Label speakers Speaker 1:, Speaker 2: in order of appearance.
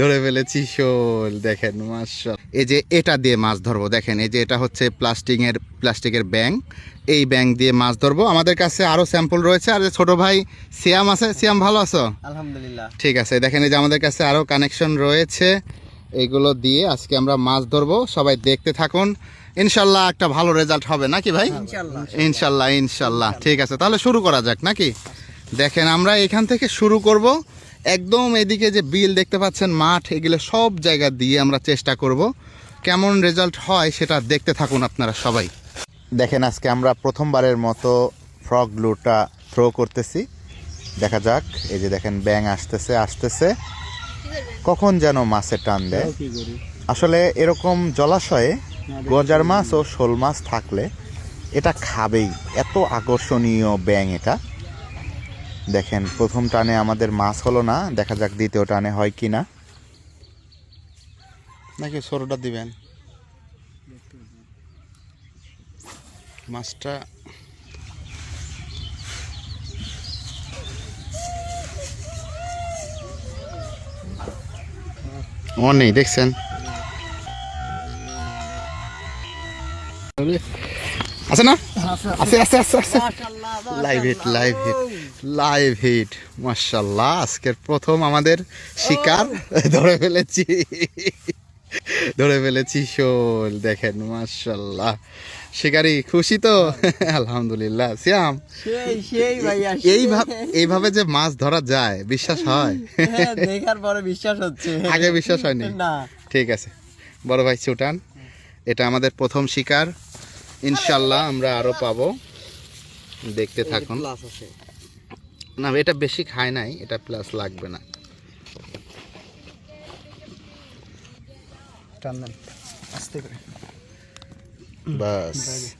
Speaker 1: ধরে ফেলেছি শোল দেখেন মাশাল এই যে এটা দিয়ে মাছ ধরবো দেখেন এই যে এটা হচ্ছে প্লাস্টিকের প্লাস্টিকের ব্যাং। এই ব্যাং দিয়ে মাছ ধরবো। আমাদের কাছে আরও স্যাম্পল রয়েছে। আর ছোট ভাই সিয়াম আছে সিয়াম ভালো আছো?
Speaker 2: আলহামদুলিল্লাহ।
Speaker 1: ঠিক আছে দেখেন এই যে আমাদের কাছে আরও কানেকশন রয়েছে। এইগুলো দিয়ে আজকে আমরা মাছ ধরবো। সবাই দেখতে থাকুন। ইনশাল্লাহ একটা ভালো রেজাল্ট হবে নাকি ভাই? ইনশাল্লাহ ইনশাল্লাহ। ঠিক আছে তাহলে শুরু করা যাক নাকি? দেখেন, আমরা এখান থেকে শুরু করব। একদম এদিকে যে বিল দেখতে পাচ্ছেন, মাঠ, এগুলো সব জায়গা দিয়ে আমরা চেষ্টা করব। কেমন রেজাল্ট হয় সেটা দেখতে থাকুন আপনারা সবাই। দেখেন, আজকে আমরা প্রথমবারের মতো ফ্রক গ্লুটা থ্রো করতেছি। দেখা যাক, এই যে দেখেন ব্যাং আসতেছে আসতেছে। কখন যেন মাছের টান দেয়। আসলে এরকম জলাশয়ে গজার মাছ ও শোল মাছ থাকলে এটা খাবেই। এত আকর্ষণীয় ব্যাং এটা। দেখেন, প্রথম টানে আমাদের মাছ হলো না, দেখা যাক দ্বিতীয় টানে হয় কি না নাকি সরোটা দিবেন? মাছটা নেই দেখছেন? আছে না? আছে আছে। আছে আছে live hit live hit live hit মাশাল্লাহ আজকের প্রথম আমাদের শিকার। ধরে ফেলেছি। ধরে ফেলেছি শোল দেখেন মাশাল্লাহ শিকারি খুশি তো? আলহামদুলিল্লাহ এইভাবে এইভাবে যে মাছ ধরা যায় বিশ্বাস হয়?
Speaker 2: হ্যাঁ, দেখার পরে বিশ্বাস হচ্ছে।
Speaker 1: আগে বিশ্বাস হয়নি? ঠিক আছে। বড় ভাই ছুটান এটা আমাদের প্রথম শিকার। ইনশাল্লাহ আমরা আরও পাবো। দেখতে থাকুন।
Speaker 2: প্লাস আছে।
Speaker 1: না এটা বেশি খায় নাই এটা প্লাস লাগবে না।
Speaker 2: টান দেন। আস্তে করে।
Speaker 1: বাস।